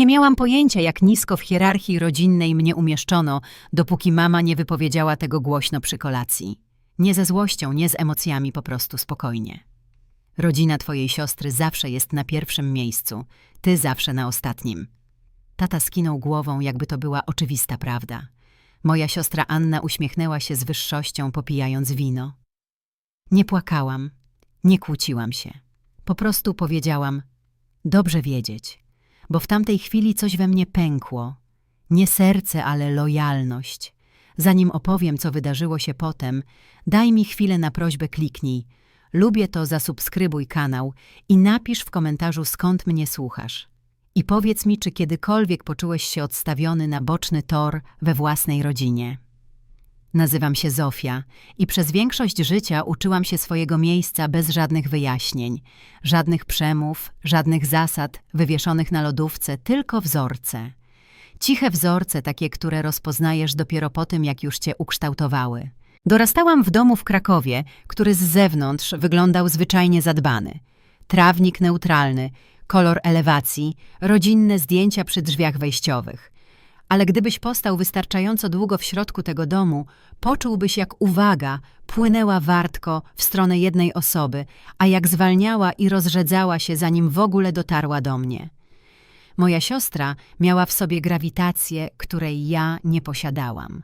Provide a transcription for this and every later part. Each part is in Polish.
Nie miałam pojęcia, jak nisko w hierarchii rodzinnej mnie umieszczono, dopóki mama nie wypowiedziała tego głośno przy kolacji. Nie ze złością, nie z emocjami, po prostu spokojnie. Rodzina twojej siostry zawsze jest na pierwszym miejscu, ty zawsze na ostatnim. Tata skinął głową, jakby to była oczywista prawda. Moja siostra Anna uśmiechnęła się z wyższością, popijając wino. Nie płakałam, nie kłóciłam się. Po prostu powiedziałam: Dobrze wiedzieć, bo w tamtej chwili coś we mnie pękło. Nie serce, ale lojalność. Zanim opowiem, co wydarzyło się potem, daj mi chwilę na prośbę kliknij. Lubię to, zasubskrybuj kanał i napisz w komentarzu, skąd mnie słuchasz. I powiedz mi, czy kiedykolwiek poczułeś się odstawiony na boczny tor we własnej rodzinie. Nazywam się Zofia i przez większość życia uczyłam się swojego miejsca bez żadnych wyjaśnień, żadnych przemów, żadnych zasad wywieszonych na lodówce, tylko wzorce. Ciche wzorce, takie, które rozpoznajesz dopiero po tym, jak już cię ukształtowały. Dorastałam w domu w Krakowie, który z zewnątrz wyglądał zwyczajnie zadbany. Trawnik neutralny, kolor elewacji, rodzinne zdjęcia przy drzwiach wejściowych. Ale gdybyś postał wystarczająco długo w środku tego domu, poczułbyś jak uwaga płynęła wartko w stronę jednej osoby, a jak zwalniała i rozrzedzała się, zanim w ogóle dotarła do mnie. Moja siostra miała w sobie grawitację, której ja nie posiadałam.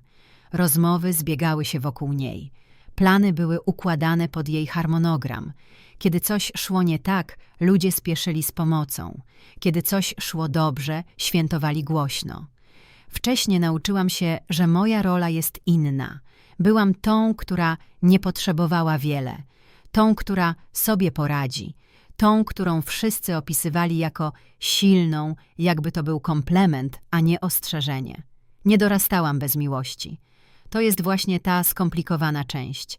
Rozmowy zbiegały się wokół niej. Plany były układane pod jej harmonogram. Kiedy coś szło nie tak, ludzie spieszyli z pomocą. Kiedy coś szło dobrze, świętowali głośno. Wcześniej nauczyłam się, że moja rola jest inna. Byłam tą, która nie potrzebowała wiele, tą, która sobie poradzi, tą, którą wszyscy opisywali jako silną, jakby to był komplement, a nie ostrzeżenie. Nie dorastałam bez miłości. To jest właśnie ta skomplikowana część.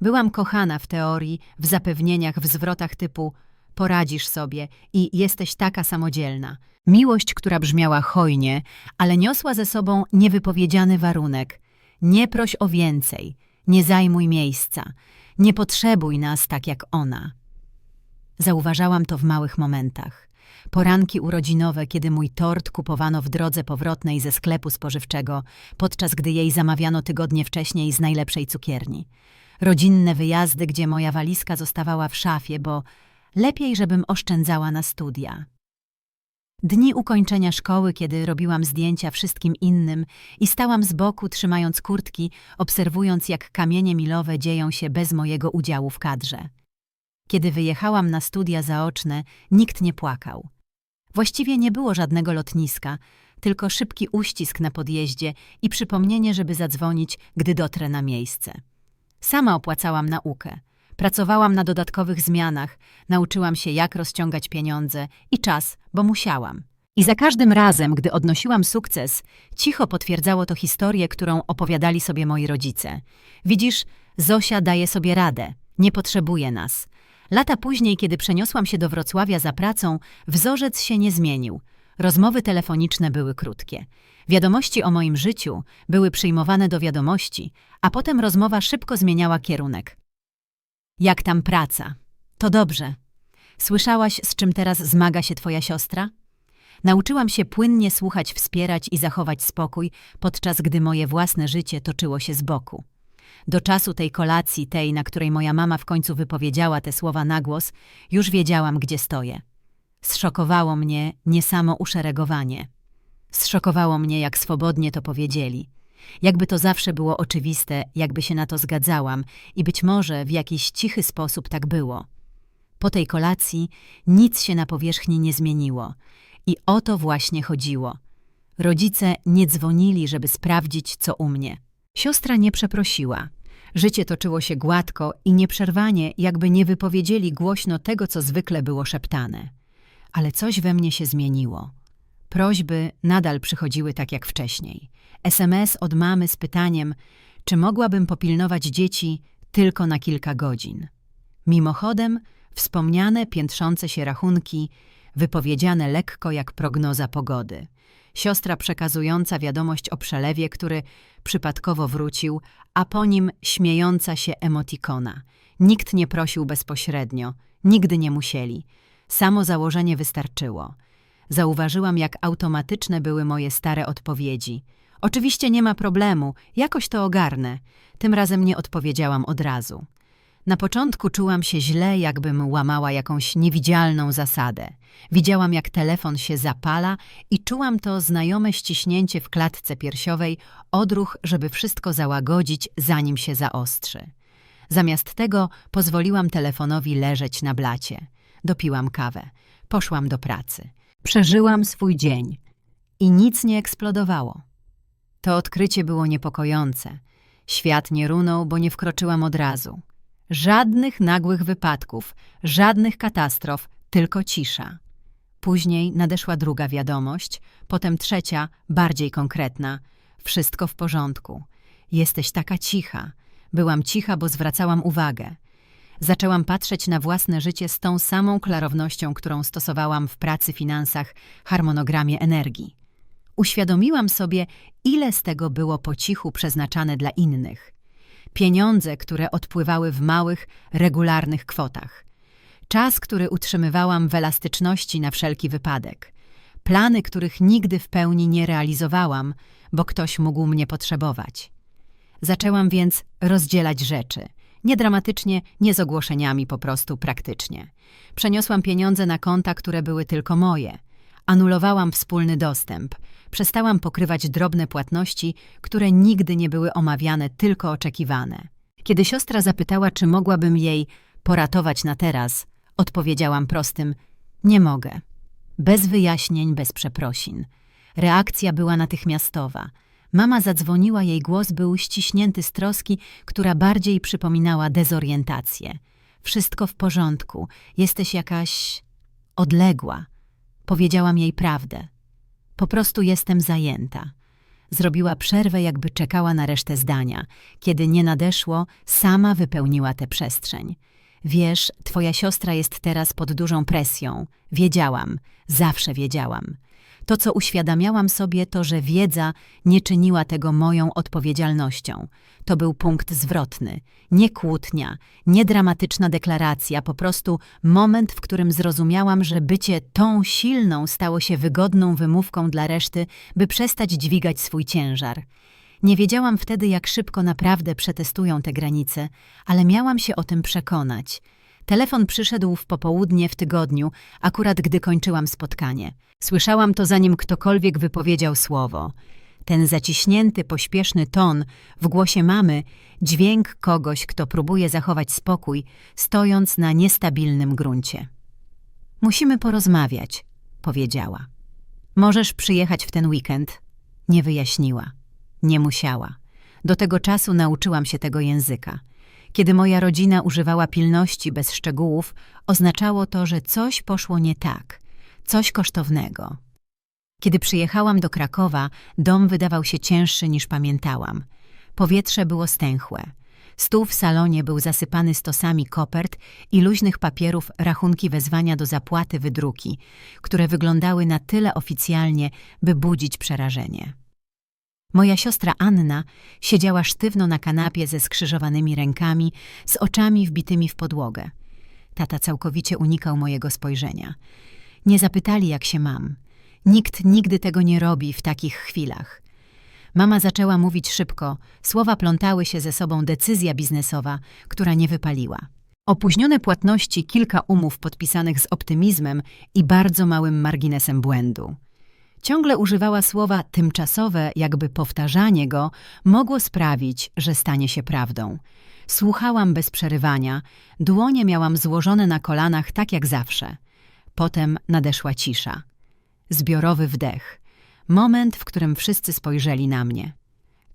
Byłam kochana w teorii, w zapewnieniach, w zwrotach typu poradzisz sobie i jesteś taka samodzielna. Miłość, która brzmiała hojnie, ale niosła ze sobą niewypowiedziany warunek. Nie proś o więcej, nie zajmuj miejsca, nie potrzebuj nas tak jak ona. Zauważałam to w małych momentach. Poranki urodzinowe, kiedy mój tort kupowano w drodze powrotnej ze sklepu spożywczego, podczas gdy jej zamawiano tygodnie wcześniej z najlepszej cukierni. Rodzinne wyjazdy, gdzie moja walizka zostawała w szafie, bo lepiej, żebym oszczędzała na studia. Dni ukończenia szkoły, kiedy robiłam zdjęcia wszystkim innym i stałam z boku, trzymając kurtki, obserwując, jak kamienie milowe dzieją się bez mojego udziału w kadrze. Kiedy wyjechałam na studia zaoczne, nikt nie płakał. Właściwie nie było żadnego lotniska, tylko szybki uścisk na podjeździe i przypomnienie, żeby zadzwonić, gdy dotrę na miejsce. Sama opłacałam naukę. Pracowałam na dodatkowych zmianach, nauczyłam się, jak rozciągać pieniądze i czas, bo musiałam. I za każdym razem, gdy odnosiłam sukces, cicho potwierdzało to historię, którą opowiadali sobie moi rodzice. Widzisz, Zosia daje sobie radę, nie potrzebuje nas. Lata później, kiedy przeniosłam się do Wrocławia za pracą, wzorzec się nie zmienił. Rozmowy telefoniczne były krótkie. Wiadomości o moim życiu były przyjmowane do wiadomości, a potem rozmowa szybko zmieniała kierunek. Jak tam praca? To dobrze. Słyszałaś, z czym teraz zmaga się twoja siostra? Nauczyłam się płynnie słuchać, wspierać i zachować spokój, podczas gdy moje własne życie toczyło się z boku. Do czasu tej kolacji, tej, na której moja mama w końcu wypowiedziała te słowa na głos, już wiedziałam, gdzie stoję. Zszokowało mnie niesamo uszeregowanie. Zszokowało mnie, jak swobodnie to powiedzieli. Jakby to zawsze było oczywiste, jakby się na to zgadzałam i być może w jakiś cichy sposób tak było. Po tej kolacji nic się na powierzchni nie zmieniło i o to właśnie chodziło. Rodzice nie dzwonili, żeby sprawdzić, co u mnie. Siostra nie przeprosiła. Życie toczyło się gładko i nieprzerwanie, jakby nie wypowiedzieli głośno tego, co zwykle było szeptane. Ale coś we mnie się zmieniło. Prośby nadal przychodziły tak jak wcześniej. SMS od mamy z pytaniem, czy mogłabym popilnować dzieci tylko na kilka godzin. Mimochodem, wspomniane piętrzące się rachunki, wypowiedziane lekko jak prognoza pogody. Siostra przekazująca wiadomość o przelewie, który przypadkowo wrócił, a po nim śmiejąca się emotikona. Nikt nie prosił bezpośrednio, nigdy nie musieli. Samo założenie wystarczyło. Zauważyłam, jak automatyczne były moje stare odpowiedzi. Oczywiście nie ma problemu, jakoś to ogarnę. Tym razem nie odpowiedziałam od razu. Na początku czułam się źle, jakbym łamała jakąś niewidzialną zasadę. Widziałam, jak telefon się zapala i czułam to znajome ściśnięcie w klatce piersiowej, odruch, żeby wszystko załagodzić, zanim się zaostrzy. Zamiast tego pozwoliłam telefonowi leżeć na blacie. Dopiłam kawę. Poszłam do pracy. Przeżyłam swój dzień i nic nie eksplodowało. To odkrycie było niepokojące. Świat nie runął, bo nie wkroczyłam od razu. Żadnych nagłych wypadków, żadnych katastrof, tylko cisza. Później nadeszła druga wiadomość, potem trzecia, bardziej konkretna. Wszystko w porządku. Jesteś taka cicha. Byłam cicha, bo zwracałam uwagę. Zaczęłam patrzeć na własne życie z tą samą klarownością, którą stosowałam w pracy, finansach, harmonogramie energii. Uświadomiłam sobie, ile z tego było po cichu przeznaczane dla innych. Pieniądze, które odpływały w małych, regularnych kwotach. Czas, który utrzymywałam w elastyczności na wszelki wypadek. Plany, których nigdy w pełni nie realizowałam, bo ktoś mógł mnie potrzebować. Zaczęłam więc rozdzielać rzeczy. Nie dramatycznie, nie z ogłoszeniami, po prostu praktycznie. Przeniosłam pieniądze na konta, które były tylko moje. Anulowałam wspólny dostęp. Przestałam pokrywać drobne płatności, które nigdy nie były omawiane, tylko oczekiwane. Kiedy siostra zapytała, czy mogłabym jej poratować na teraz, odpowiedziałam prostym: Nie mogę. Bez wyjaśnień, bez przeprosin. Reakcja była natychmiastowa. Mama zadzwoniła, jej głos był ściśnięty z troski, która bardziej przypominała dezorientację. Wszystko w porządku, jesteś jakaś odległa. Powiedziałam jej prawdę. Po prostu jestem zajęta. Zrobiła przerwę, jakby czekała na resztę zdania. Kiedy nie nadeszło, sama wypełniła tę przestrzeń. Wiesz, twoja siostra jest teraz pod dużą presją. Wiedziałam, zawsze wiedziałam. To, co uświadamiałam sobie, to, że wiedza nie czyniła tego moją odpowiedzialnością. To był punkt zwrotny, nie kłótnia, nie dramatyczna deklaracja, po prostu moment, w którym zrozumiałam, że bycie tą silną stało się wygodną wymówką dla reszty, by przestać dźwigać swój ciężar. Nie wiedziałam wtedy, jak szybko naprawdę przetestują te granice, ale miałam się o tym przekonać. Telefon przyszedł w popołudnie w tygodniu, akurat gdy kończyłam spotkanie. Słyszałam to, zanim ktokolwiek wypowiedział słowo. Ten zaciśnięty, pośpieszny ton w głosie mamy, dźwięk kogoś, kto próbuje zachować spokój, stojąc na niestabilnym gruncie. Musimy porozmawiać, powiedziała. Możesz przyjechać w ten weekend? Nie wyjaśniła. Nie musiała. Do tego czasu nauczyłam się tego języka. Kiedy moja rodzina używała pilności bez szczegółów, oznaczało to, że coś poszło nie tak, coś kosztownego. Kiedy przyjechałam do Krakowa, dom wydawał się cięższy niż pamiętałam. Powietrze było stęchłe. Stół w salonie był zasypany stosami kopert i luźnych papierów rachunki wezwania do zapłaty wydruki, które wyglądały na tyle oficjalnie, by budzić przerażenie. Moja siostra Anna siedziała sztywno na kanapie ze skrzyżowanymi rękami, z oczami wbitymi w podłogę. Tata całkowicie unikał mojego spojrzenia. Nie zapytali, jak się mam. Nikt nigdy tego nie robi w takich chwilach. Mama zaczęła mówić szybko, słowa plątały się ze sobą decyzja biznesowa, która nie wypaliła. Opóźnione płatności, kilka umów podpisanych z optymizmem i bardzo małym marginesem błędu. Ciągle używała słowa tymczasowe, jakby powtarzanie go mogło sprawić, że stanie się prawdą. Słuchałam bez przerywania, dłonie miałam złożone na kolanach tak jak zawsze. Potem nadeszła cisza. Zbiorowy wdech. Moment, w którym wszyscy spojrzeli na mnie.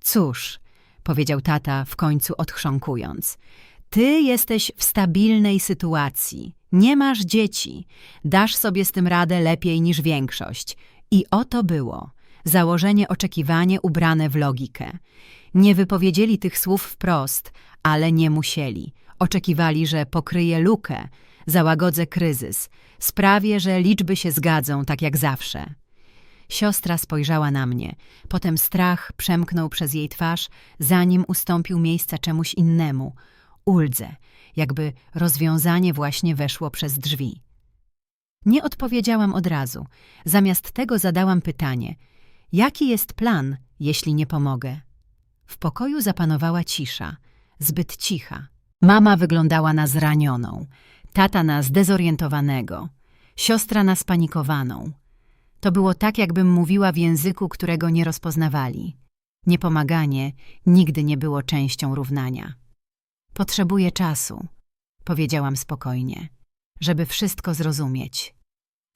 Cóż, powiedział tata, w końcu odchrząkując. Ty jesteś w stabilnej sytuacji. Nie masz dzieci. Dasz sobie z tym radę lepiej niż większość. I oto było. Założenie oczekiwanie ubrane w logikę. Nie wypowiedzieli tych słów wprost, ale nie musieli. Oczekiwali, że pokryje lukę, załagodzę kryzys, sprawię, że liczby się zgadzą tak jak zawsze. Siostra spojrzała na mnie, potem strach przemknął przez jej twarz, zanim ustąpił miejsca czemuś innemu, uldze, jakby rozwiązanie właśnie weszło przez drzwi. Nie odpowiedziałam od razu. Zamiast tego zadałam pytanie: Jaki jest plan, jeśli nie pomogę? W pokoju zapanowała cisza, zbyt cicha. Mama wyglądała na zranioną, tata na zdezorientowanego, siostra na spanikowaną. To było tak, jakbym mówiła w języku, którego nie rozpoznawali. Niepomaganie nigdy nie było częścią równania. Potrzebuję czasu, powiedziałam spokojnie, żeby wszystko zrozumieć.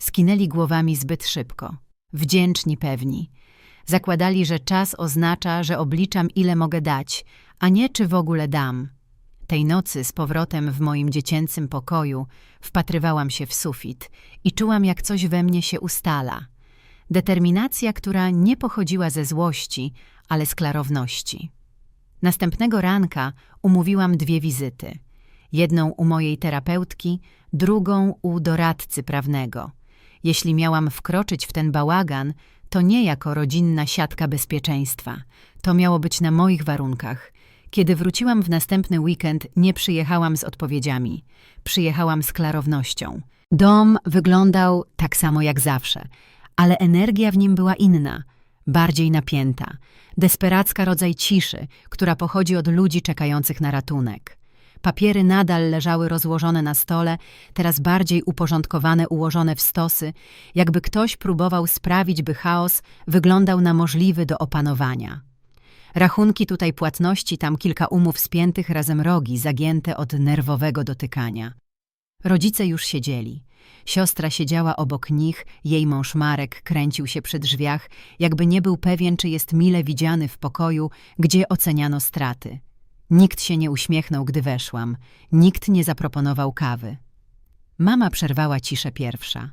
Skinęli głowami zbyt szybko, wdzięczni pewni. Zakładali, że czas oznacza, że obliczam ile mogę dać, a nie czy w ogóle dam. Tej nocy z powrotem w moim dziecięcym pokoju wpatrywałam się w sufit i czułam, jak coś we mnie się ustala. Determinacja, która nie pochodziła ze złości, ale z klarowności. Następnego ranka umówiłam dwie wizyty. Jedną u mojej terapeutki, drugą u doradcy prawnego. Jeśli miałam wkroczyć w ten bałagan, to nie jako rodzinna siatka bezpieczeństwa. To miało być na moich warunkach. Kiedy wróciłam w następny weekend, nie przyjechałam z odpowiedziami. Przyjechałam z klarownością. Dom wyglądał tak samo jak zawsze, ale energia w nim była inna, bardziej napięta. Desperacka rodzaj ciszy, która pochodzi od ludzi czekających na ratunek. Papiery nadal leżały rozłożone na stole, teraz bardziej uporządkowane, ułożone w stosy, jakby ktoś próbował sprawić, by chaos wyglądał na możliwy do opanowania. Rachunki tutaj płatności, tam kilka umów spiętych razem rogi, zagięte od nerwowego dotykania. Rodzice już siedzieli. Siostra siedziała obok nich, jej mąż Marek kręcił się przy drzwiach, jakby nie był pewien, czy jest mile widziany w pokoju, gdzie oceniano straty. Nikt się nie uśmiechnął, gdy weszłam. Nikt nie zaproponował kawy. Mama przerwała ciszę pierwsza.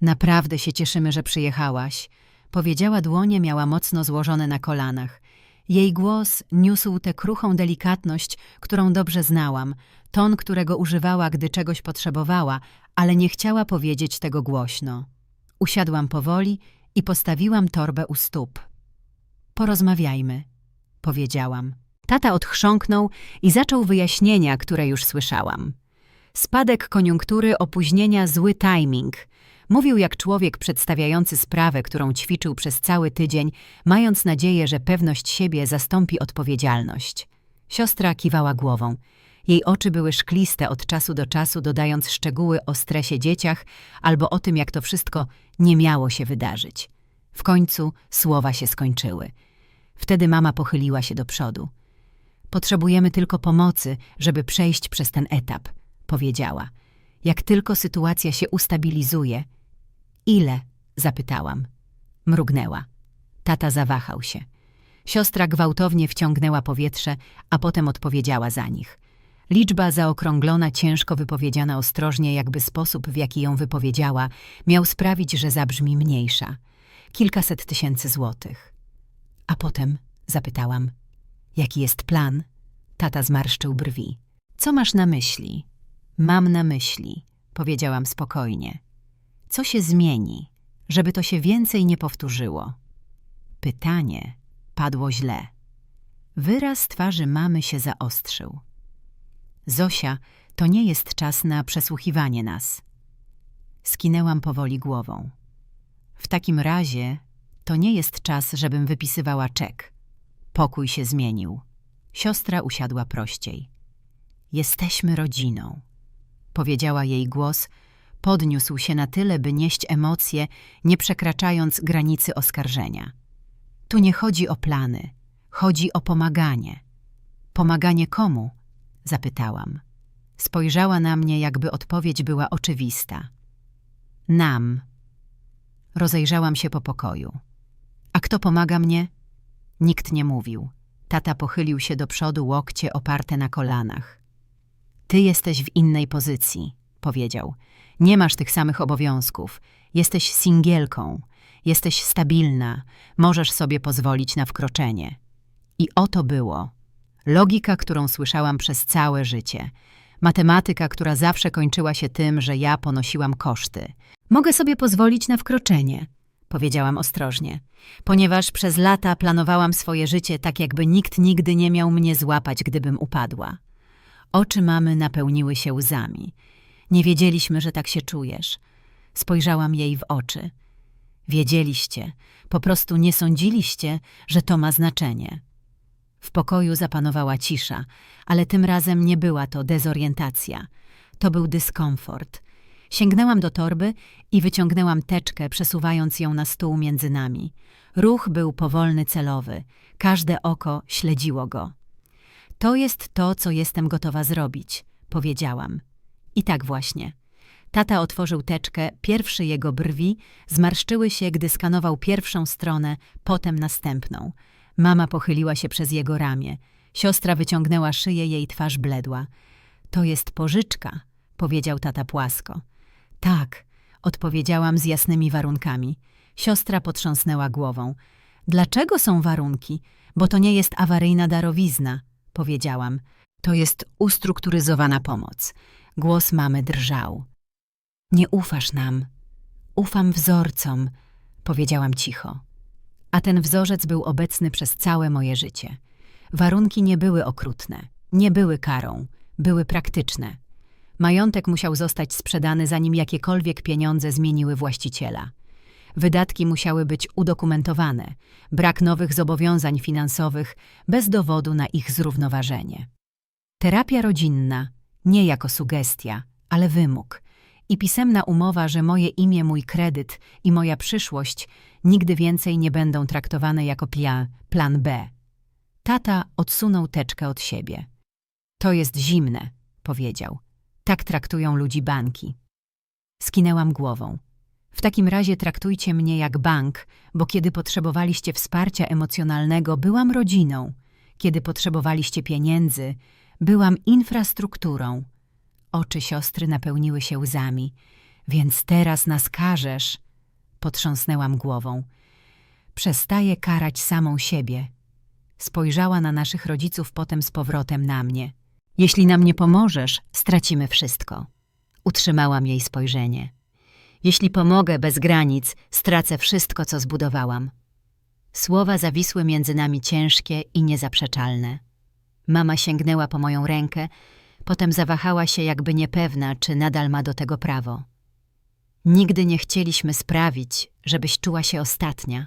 Naprawdę się cieszymy, że przyjechałaś. Powiedziała dłonie, miała mocno złożone na kolanach. Jej głos niósł tę kruchą delikatność, którą dobrze znałam, ton, którego używała, gdy czegoś potrzebowała, ale nie chciała powiedzieć tego głośno. Usiadłam powoli i postawiłam torbę u stóp. Porozmawiajmy, powiedziałam. Tata odchrząknął i zaczął wyjaśnienia, które już słyszałam. Spadek koniunktury, opóźnienia, zły timing. Mówił jak człowiek przedstawiający sprawę, którą ćwiczył przez cały tydzień, mając nadzieję, że pewność siebie zastąpi odpowiedzialność. Siostra kiwała głową. Jej oczy były szkliste od czasu do czasu, dodając szczegóły o stresie dzieciach albo o tym, jak to wszystko nie miało się wydarzyć. W końcu słowa się skończyły. Wtedy mama pochyliła się do przodu. Potrzebujemy tylko pomocy, żeby przejść przez ten etap, powiedziała. Jak tylko sytuacja się ustabilizuje. Ile? zapytałam. Mrugnęła. Tata zawahał się. Siostra gwałtownie wciągnęła powietrze, a potem odpowiedziała za nich. Liczba zaokrąglona, ciężko wypowiedziana ostrożnie, jakby sposób, w jaki ją wypowiedziała, miał sprawić, że zabrzmi mniejsza. Kilkaset tysięcy złotych. A potem zapytałam. Jaki jest plan? Tata zmarszczył brwi. Co masz na myśli? Mam na myśli, powiedziałam spokojnie. Co się zmieni, żeby to się więcej nie powtórzyło? Pytanie padło źle. Wyraz twarzy mamy się zaostrzył. Zosia, to nie jest czas na przesłuchiwanie nas. Skinęłam powoli głową. W takim razie to nie jest czas, żebym wypisywała czek. Pokój się zmienił. Siostra usiadła prościej. Jesteśmy rodziną, powiedziała jej głos, podniósł się na tyle, by nieść emocje, nie przekraczając granicy oskarżenia. Tu nie chodzi o plany, chodzi o pomaganie. Pomaganie komu? zapytałam. Spojrzała na mnie, jakby odpowiedź była oczywista. Nam. Rozejrzałam się po pokoju. A kto pomaga mnie? Nikt nie mówił. Tata pochylił się do przodu, łokcie oparte na kolanach. Ty jesteś w innej pozycji, powiedział. Nie masz tych samych obowiązków. Jesteś singielką. Jesteś stabilna. Możesz sobie pozwolić na wkroczenie. I oto było. Logika, którą słyszałam przez całe życie. Matematyka, która zawsze kończyła się tym, że ja ponosiłam koszty. Mogę sobie pozwolić na wkroczenie, powiedziałam ostrożnie, ponieważ przez lata planowałam swoje życie tak, jakby nikt nigdy nie miał mnie złapać, gdybym upadła. Oczy mamy napełniły się łzami. Nie wiedzieliśmy, że tak się czujesz. Spojrzałam jej w oczy. Wiedzieliście, po prostu nie sądziliście, że to ma znaczenie. W pokoju zapanowała cisza, ale tym razem nie była to dezorientacja. To był dyskomfort. Sięgnęłam do torby i wyciągnęłam teczkę, przesuwając ją na stół między nami. Ruch był powolny, celowy. Każde oko śledziło go. To jest to, co jestem gotowa zrobić, powiedziałam. I tak właśnie. Tata otworzył teczkę, pierwszy jego brwi zmarszczyły się, gdy skanował pierwszą stronę, potem następną. Mama pochyliła się przez jego ramię. Siostra wyciągnęła szyję, jej twarz bledła. To jest pożyczka, powiedział tata płasko. Tak, odpowiedziałam z jasnymi warunkami. Siostra potrząsnęła głową. Dlaczego są warunki? Bo to nie jest awaryjna darowizna, powiedziałam. To jest ustrukturyzowana pomoc. Głos mamy drżał. Nie ufasz nam. Ufam wzorcom, powiedziałam cicho. A ten wzorzec był obecny przez całe moje życie. Warunki nie były okrutne, nie były karą, były praktyczne. Majątek musiał zostać sprzedany, zanim jakiekolwiek pieniądze zmieniły właściciela. Wydatki musiały być udokumentowane, brak nowych zobowiązań finansowych bez dowodu na ich zrównoważenie. Terapia rodzinna, nie jako sugestia, ale wymóg i pisemna umowa, że moje imię, mój kredyt i moja przyszłość nigdy więcej nie będą traktowane jako plan, B. Tata odsunął teczkę od siebie. To jest zimne, powiedział. Tak traktują ludzi banki. Skinęłam głową. W takim razie traktujcie mnie jak bank, bo kiedy potrzebowaliście wsparcia emocjonalnego, byłam rodziną. Kiedy potrzebowaliście pieniędzy, byłam infrastrukturą. Oczy siostry napełniły się łzami. Więc teraz nas karzesz. Potrząsnęłam głową. Przestaję karać samą siebie. Spojrzała na naszych rodziców, potem z powrotem na mnie. Jeśli nam nie pomożesz, stracimy wszystko. Utrzymałam jej spojrzenie. Jeśli pomogę bez granic, stracę wszystko, co zbudowałam. Słowa zawisły między nami ciężkie i niezaprzeczalne. Mama sięgnęła po moją rękę, potem zawahała się, jakby niepewna, czy nadal ma do tego prawo. Nigdy nie chcieliśmy sprawić, żebyś czuła się ostatnia.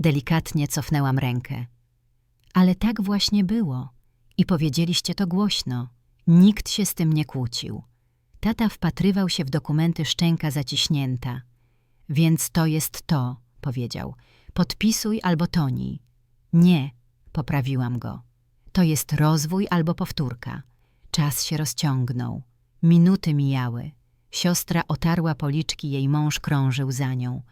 Delikatnie cofnęłam rękę. Ale tak właśnie było. I powiedzieliście to głośno. Nikt się z tym nie kłócił. Tata wpatrywał się w dokumenty szczęka zaciśnięta. Więc to jest to, powiedział. Podpisuj albo tonij. Nie, poprawiłam go. To jest rozwój albo powtórka. Czas się rozciągnął. Minuty mijały. Siostra otarła policzki, jej mąż krążył za nią.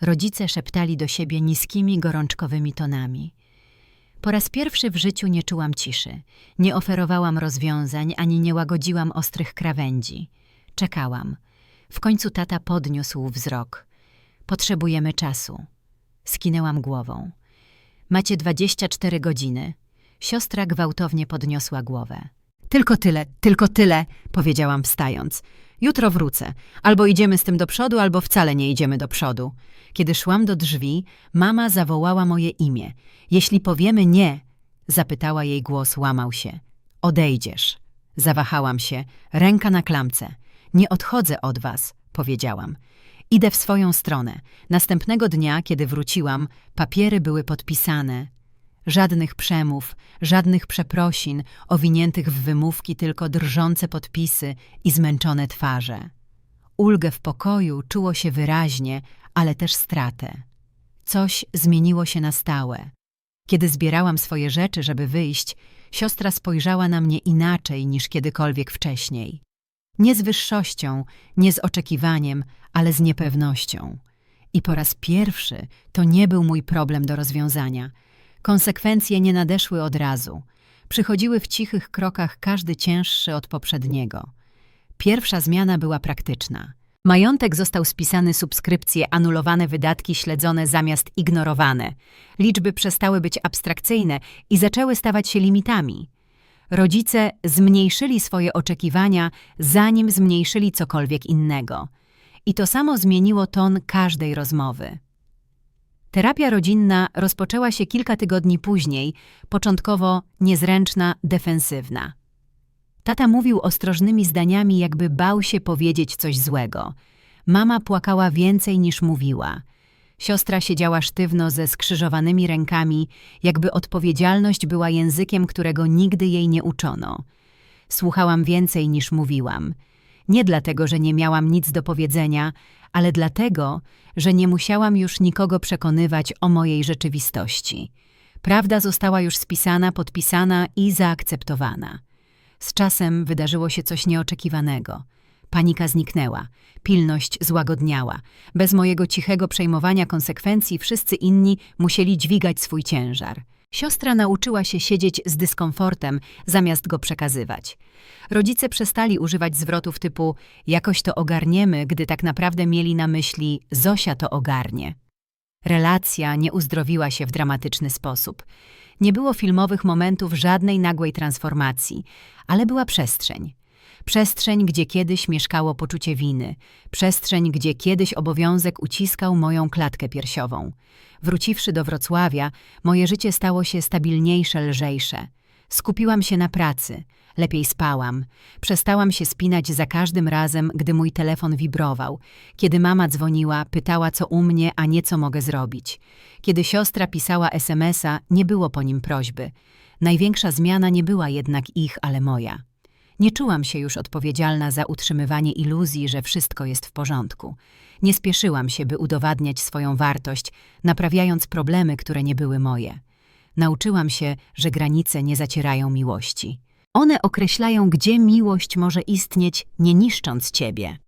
Rodzice szeptali do siebie niskimi, gorączkowymi tonami. Po raz pierwszy w życiu nie czułam ciszy. Nie oferowałam rozwiązań, ani nie łagodziłam ostrych krawędzi. Czekałam. W końcu tata podniósł wzrok. Potrzebujemy czasu. Skinęłam głową. Macie dwadzieścia cztery godziny. Siostra gwałtownie podniosła głowę. Tylko tyle, tylko tyle, powiedziałam wstając. Jutro wrócę. Albo idziemy z tym do przodu, albo wcale nie idziemy do przodu. Kiedy szłam do drzwi, mama zawołała moje imię. Jeśli powiemy nie, zapytała jej głos, łamał się. Odejdziesz. Zawahałam się, ręka na klamce. Nie odchodzę od was, powiedziałam. Idę w swoją stronę. Następnego dnia, kiedy wróciłam, papiery były podpisane. Żadnych przemów, żadnych przeprosin, owiniętych w wymówki tylko drżące podpisy i zmęczone twarze. Ulgę w pokoju czuło się wyraźnie, ale też stratę. Coś zmieniło się na stałe. Kiedy zbierałam swoje rzeczy, żeby wyjść, siostra spojrzała na mnie inaczej niż kiedykolwiek wcześniej. Nie z wyższością, nie z oczekiwaniem, ale z niepewnością. I po raz pierwszy to nie był mój problem do rozwiązania. Konsekwencje nie nadeszły od razu. Przychodziły w cichych krokach, każdy cięższy od poprzedniego. Pierwsza zmiana była praktyczna. Majątek został spisany, subskrypcje, anulowane wydatki śledzone zamiast ignorowane. Liczby przestały być abstrakcyjne i zaczęły stawać się limitami. Rodzice zmniejszyli swoje oczekiwania, zanim zmniejszyli cokolwiek innego. I to samo zmieniło ton każdej rozmowy. Terapia rodzinna rozpoczęła się kilka tygodni później, początkowo niezręczna, defensywna. Tata mówił ostrożnymi zdaniami, jakby bał się powiedzieć coś złego. Mama płakała więcej niż mówiła. Siostra siedziała sztywno ze skrzyżowanymi rękami, jakby odpowiedzialność była językiem, którego nigdy jej nie uczono. Słuchałam więcej niż mówiłam. Nie dlatego, że nie miałam nic do powiedzenia, ale dlatego, że nie musiałam już nikogo przekonywać o mojej rzeczywistości. Prawda została już spisana, podpisana i zaakceptowana. Z czasem wydarzyło się coś nieoczekiwanego. Panika zniknęła, pilność złagodniała. Bez mojego cichego przejmowania konsekwencji wszyscy inni musieli dźwigać swój ciężar. Siostra nauczyła się siedzieć z dyskomfortem, zamiast go przekazywać. Rodzice przestali używać zwrotów typu jakoś to ogarniemy, gdy tak naprawdę mieli na myśli Zosia to ogarnie. Relacja nie uzdrowiła się w dramatyczny sposób. Nie było filmowych momentów żadnej nagłej transformacji, ale była przestrzeń. Przestrzeń, gdzie kiedyś mieszkało poczucie winy. Przestrzeń, gdzie kiedyś obowiązek uciskał moją klatkę piersiową. Wróciwszy do Wrocławia, moje życie stało się stabilniejsze, lżejsze. Skupiłam się na pracy, lepiej spałam. Przestałam się spinać za każdym razem, gdy mój telefon wibrował. Kiedy mama dzwoniła, pytała co u mnie, a nie co mogę zrobić. Kiedy siostra pisała SMS-a, nie było po nim prośby. Największa zmiana nie była jednak ich, ale moja. Nie czułam się już odpowiedzialna za utrzymywanie iluzji, że wszystko jest w porządku. Nie spieszyłam się, by udowadniać swoją wartość, naprawiając problemy, które nie były moje. Nauczyłam się, że granice nie zacierają miłości. One określają, gdzie miłość może istnieć, nie niszcząc ciebie.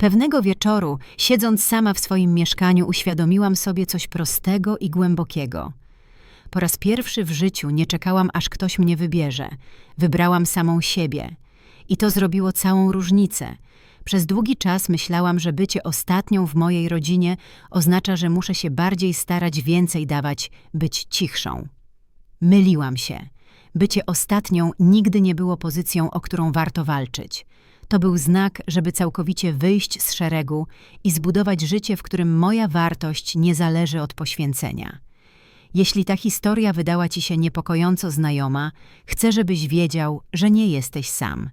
Pewnego wieczoru, siedząc sama w swoim mieszkaniu, uświadomiłam sobie coś prostego i głębokiego. Po raz pierwszy w życiu nie czekałam, aż ktoś mnie wybierze. Wybrałam samą siebie. I to zrobiło całą różnicę. Przez długi czas myślałam, że bycie ostatnią w mojej rodzinie oznacza, że muszę się bardziej starać, więcej dawać, być cichszą. Myliłam się. Bycie ostatnią nigdy nie było pozycją, o którą warto walczyć. To był znak, żeby całkowicie wyjść z szeregu i zbudować życie, w którym moja wartość nie zależy od poświęcenia. Jeśli ta historia wydała ci się niepokojąco znajoma, chcę, żebyś wiedział, że nie jesteś sam.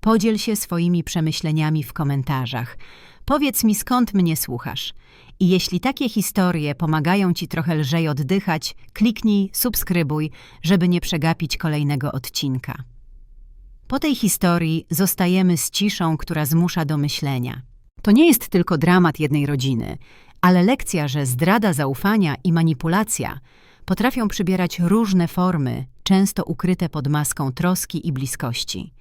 Podziel się swoimi przemyśleniami w komentarzach. Powiedz mi, skąd mnie słuchasz. I jeśli takie historie pomagają ci trochę lżej oddychać, kliknij subskrybuj, żeby nie przegapić kolejnego odcinka. Po tej historii zostajemy z ciszą, która zmusza do myślenia. To nie jest tylko dramat jednej rodziny, ale lekcja, że zdrada zaufania i manipulacja potrafią przybierać różne formy, często ukryte pod maską troski i bliskości.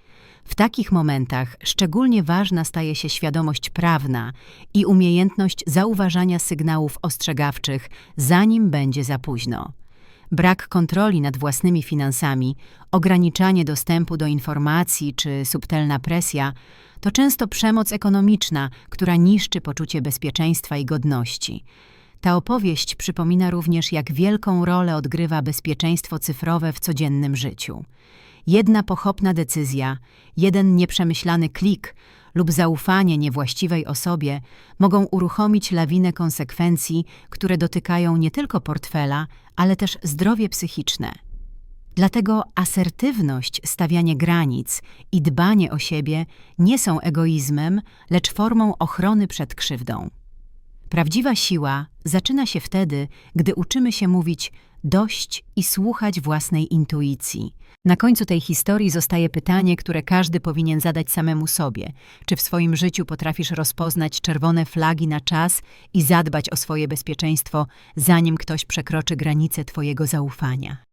W takich momentach szczególnie ważna staje się świadomość prawna i umiejętność zauważania sygnałów ostrzegawczych, zanim będzie za późno. Brak kontroli nad własnymi finansami, ograniczanie dostępu do informacji czy subtelna presja to często przemoc ekonomiczna, która niszczy poczucie bezpieczeństwa i godności. Ta opowieść przypomina również, jak wielką rolę odgrywa bezpieczeństwo cyfrowe w codziennym życiu. Jedna pochopna decyzja, jeden nieprzemyślany klik lub zaufanie niewłaściwej osobie mogą uruchomić lawinę konsekwencji, które dotykają nie tylko portfela, ale też zdrowie psychiczne. Dlatego asertywność, stawianie granic i dbanie o siebie nie są egoizmem, lecz formą ochrony przed krzywdą. Prawdziwa siła zaczyna się wtedy, gdy uczymy się mówić dość i słuchać własnej intuicji. Na końcu tej historii zostaje pytanie, które każdy powinien zadać samemu sobie. Czy w swoim życiu potrafisz rozpoznać czerwone flagi na czas i zadbać o swoje bezpieczeństwo, zanim ktoś przekroczy granice Twojego zaufania?